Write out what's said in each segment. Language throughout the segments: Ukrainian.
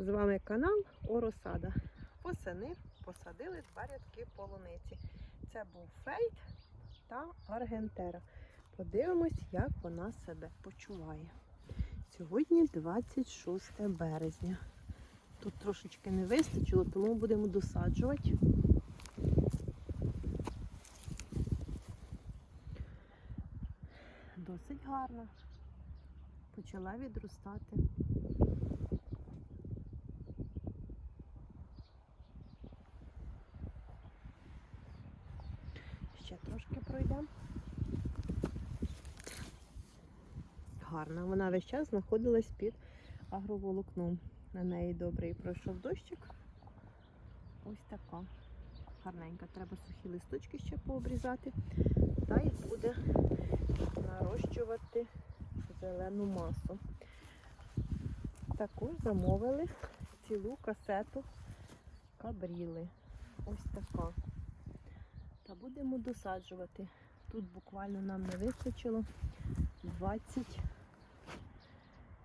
З вами канал Оросада. Восени посадили два рядки полуниці. Це був фейт та аргентера. Подивимось, як вона себе почуває. Сьогодні 26 березня. Тут трошечки не вистачило, тому будемо досаджувати. Досить гарно. Почала відростати. Ще трошки пройдемо. Гарна. Вона весь час знаходилась під агроволокном. На неї добрий пройшов дощик. Ось така. Гарненька. Треба сухі листочки ще пообрізати. Та й буде нарощувати зелену масу. Також замовили цілу касету кабріли. Ось така. Та будемо досаджувати. Тут буквально нам не вистачило 20,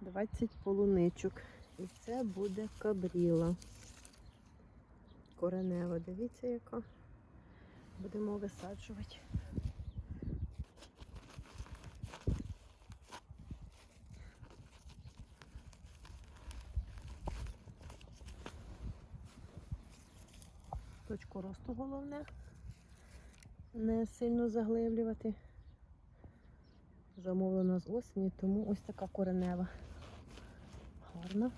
20 полуничок. І це буде кабріла. Коренева, дивіться, яка. Будемо висаджувати. Точку росту головне. Не сильно заглиблювати. Замовлена з осені, тому ось така коренева. Гарна.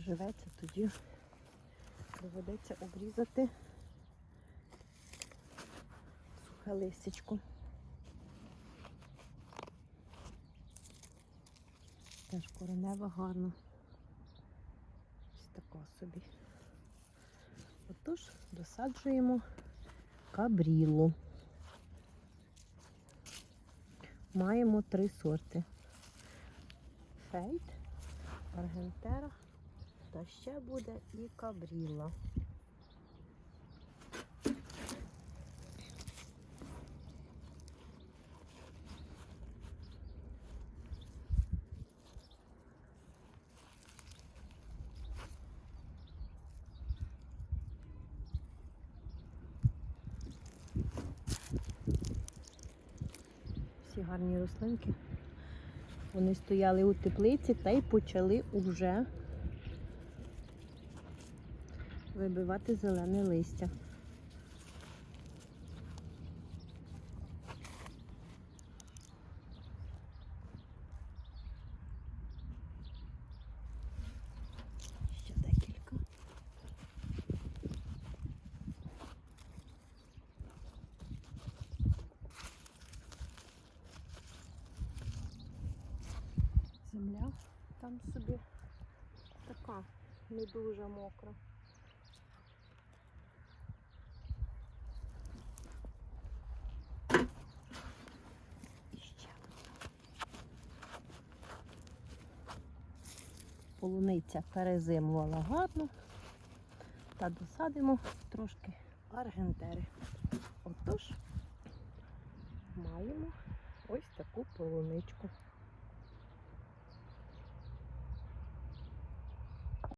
Приживеться, тоді доведеться обрізати сухе листячко. Теж коренева гарна. Ось така собі. Отож, досаджуємо кабрілу. Маємо три сорти. Фейт, аргентера та ще буде і кабріла. Всі гарні рослинки. Вони стояли у теплиці та й почали уже вибивати зелене листя. Земля там собі така не дуже мокра. Полуниця перезимувала гарно. Та досадимо трошки аргентери. Отож, маємо ось таку полуничку.